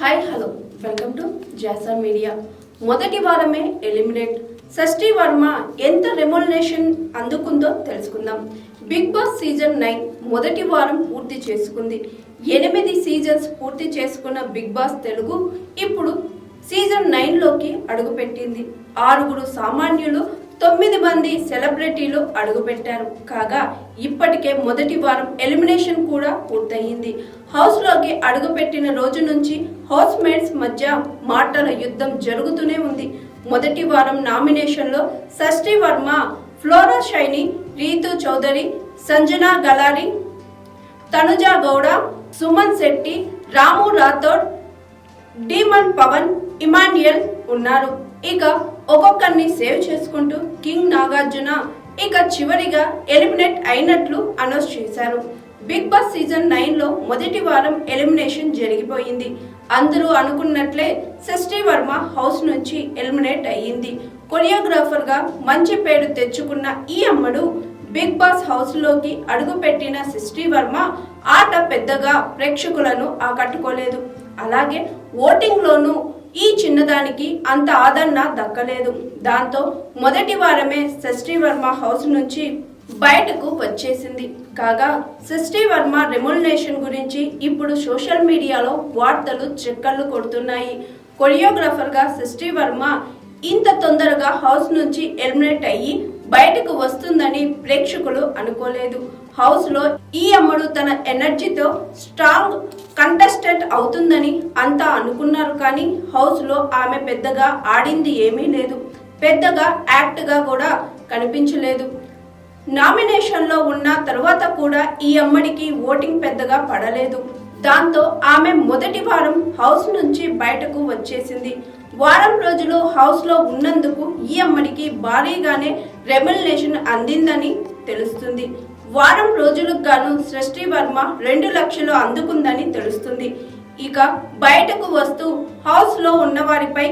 Hi hello welcome to Jasa media మొదటి వారమే eliminate Shashthi Varma ఎంత రెమ్యునరేషన్ అందుకుందో తెలుసుకుందాం. బిగ్ బాస్ సీజన్ నైన్ మొదటి వారం పూర్తి చేసుకుంది. ఎనిమిది సీజన్స్ పూర్తి చేసుకున్న బిగ్ బాస్ తెలుగు ఇప్పుడు సీజన్ నైన్లోకి అడుగుపెట్టింది. ఆరుగురు సామాన్యులు తొమ్మిది మంది సెలబ్రిటీలు అడుగుపెట్టారు. కాగా ఇప్పటికే మొదటి వారం ఎలిమినేషన్ కూడా పూర్తయింది. హౌస్లోకి అడుగుపెట్టిన రోజు నుంచి హౌస్ మేట్స్ మధ్య మాటల యుద్ధం జరుగుతూనే ఉంది. మొదటి వారం నామినేషన్లో Shashti Varma Flora Saini Ritu Chaudhary Sanjana Galrani Tanuja Gowda Suman Shetty Ramu Rathod Demon Pavan Emmanuel ఉన్నారు. ఇక ఒక్కొక్కరిని సేవ్ చేసుకుంటూ కింగ్ నాగార్జున ఇక చివరిగా ఎలిమినేట్ అయినట్లు అనౌన్స్ చేశారు. బిగ్ బాస్ సీజన్ నైన్లో మొదటి వారం ఎలిమినేషన్ జరిగిపోయింది. అందరూ అనుకున్నట్లే షష్ఠి వర్మ హౌస్ నుంచి ఎలిమినేట్ అయ్యింది. కొరియోగ్రాఫర్గా మంచి పేరు తెచ్చుకున్న ఈ అమ్మడు బిగ్ బాస్ హౌస్లోకి అడుగుపెట్టిన సృష్టి వర్మ ఆట పెద్దగా ప్రేక్షకులను ఆకట్టుకోలేదు. అలాగే ఓటింగ్ లోనూ ఈ చిన్నదానికి అంత ఆదరణ దక్కలేదు. దాంతో మొదటి వారమే షష్ఠి వర్మ హౌస్ నుంచి బయటకు వచ్చేసింది. కాగా షష్ఠి వర్మ రెమ్యునరేషన్ గురించి ఇప్పుడు సోషల్ మీడియాలో వార్తలు చెక్కర్లు కొడుతున్నాయి. కొరియోగ్రాఫర్గా షష్ఠి వర్మ ఇంత తొందరగా హౌస్ నుంచి ఎలిమినేట్ అయ్యి బయటకు వస్తుందని ప్రేక్షకులు అనుకోలేదు. హౌస్లో ఈ అమ్మడు తన ఎనర్జీతో స్ట్రాంగ్ కంటెస్టెంట్ అవుతుందని అంతా అనుకున్నారు కానీ హౌస్లో ఆమె పెద్దగా ఆడింది ఏమీ లేదు. పెద్దగా యాక్ట్గా కూడా కనిపించలేదు. నామినేషన్లో ఉన్న తర్వాత కూడా ఈ అమ్మడికి ఓటింగ్ పెద్దగా పడలేదు. దాంతో ఆమె మొదటి వారం హౌస్ నుంచి బయటకు వచ్చేసింది. వారం రోజులు హౌస్లో ఉన్నందుకు ఈ అమ్మడికి భారీగానే రెమ్యులేషన్ అందిందని తెలుస్తుంది. వారం రోజులకు గాను సృష్టి వర్మ రెండు లక్షలు అందుకుందని తెలుస్తుంది. ఇక బయటకు వస్తూ హౌస్లో ఉన్న వారిపై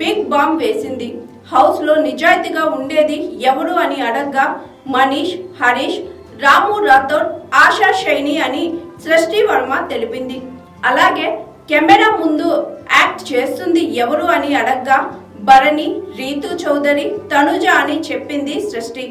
బిగ్ బాంబ్ వేసింది. హౌస్లో నిజాయితీగా ఉండేది ఎవరు అని అడగ్గా మనీష్ హరీష్ రాము రాథోడ్ ఆశా షైని అని సృష్టి వర్మ తెలిపింది. అలాగే కెమెరా ముందు యాక్ట్ చేస్తుంది ఎవరు అని అడగ్గా భరణి రీతు చౌదరి తనుజ అని చెప్పింది సృష్టి.